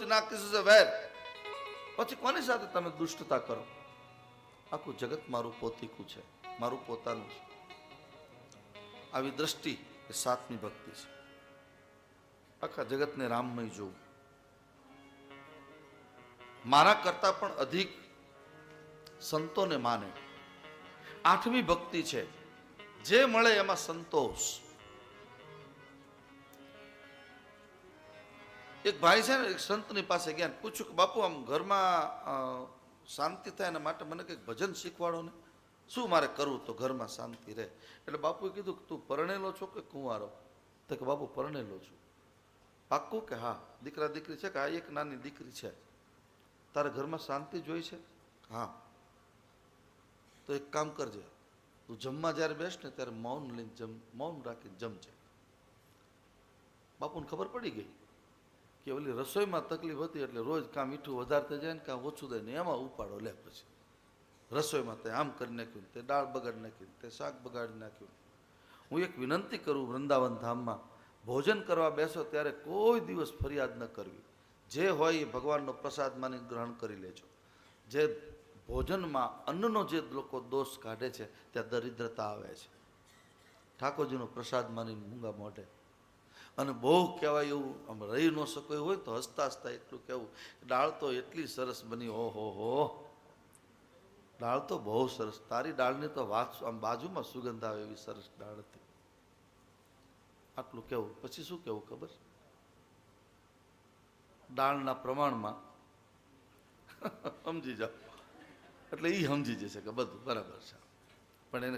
દોસ્તી ના કિસી સે પછી કોની સાથે તમે દુષ્ટતા કરો? આખું જગત મારું પોતીકું છે, મારું પોતાનું છે. આવી દ્રષ્ટિ એ સાતમી ભક્તિ છે. આખા જગતને રામમય જોવું. મારા કરતા પણ અધિક સંતોને માને. આઠમી ભક્તિ છે, જે મળે એમાં સંતોષ. એક ભાઈ છે ને, એક સંતની પાસે ગયા પૂછ્યું કે, બાપુ, આમ ઘરમાં શાંતિ થાય એના માટે મને કંઈક ભજન શીખવાડો ને? શું મારે કરવું તો ઘરમાં શાંતિ રહે? એટલે બાપુએ કીધું કે, તું પરણેલો છો કે કુંવારો? તો કે, બાપુ, પરણેલો છું. પાક્કું કે, હા, દીકરા, દીકરી છે કે આ એક નાની દીકરી છે. તારે ઘરમાં શાંતિ જોઈ છે? હા. તો એક કામ કરજે, તું જમવા જ્યારે બેસ ને, ત્યારે મૌન લઈને જમ, મૌન રાખીને જમજે. બાપુને ખબર પડી ગઈ? કે ઓલી રસોઈમાં તકલીફ હતી એટલે રોજ કાં મીઠું વધારતે જાય ને કાં ઓછું થાય ને એમાં ઉપાડો લે પછી. રસોઈમાં તે આમ કરી નાખ્યું તે દાળ બગાડી નાખ્યું તે શાક બગાડી નાખ્યું હું એક વિનંતી કરું વૃંદાવન ધામમાં, ભોજન કરવા બેસો ત્યારે કોઈ દિવસ ફરિયાદ ન કરવી. જે હોય એ ભગવાનનો પ્રસાદ માની ગ્રહણ કરી લેજો. જે ભોજનમાં અન્નનો જે લોકો દોષ કાઢે છે, ત્યાં દરિદ્રતા આવે છે. ઠાકોરજીનો પ્રસાદ માનીને મૂંગા મોઢે અને બહુ કહેવાય એવું, આમ રહી ન શકો એવું હોય તો હસતા હસતા એટલું કહેવું. દાળ તો એટલી સરસ બની ઓહો હો દાળ તો બહુ સરસ. તારી દાળની તો વાત આમ બાજુમાં સુગંધ આવે એવી સરસ દાળ હતી. આટલું કેવું પછી શું કેવું ખબર? દાળના પ્રમાણમાં. સમજી જાઓ. એટલે એ સમજી જશે કે બધું બરાબર છે.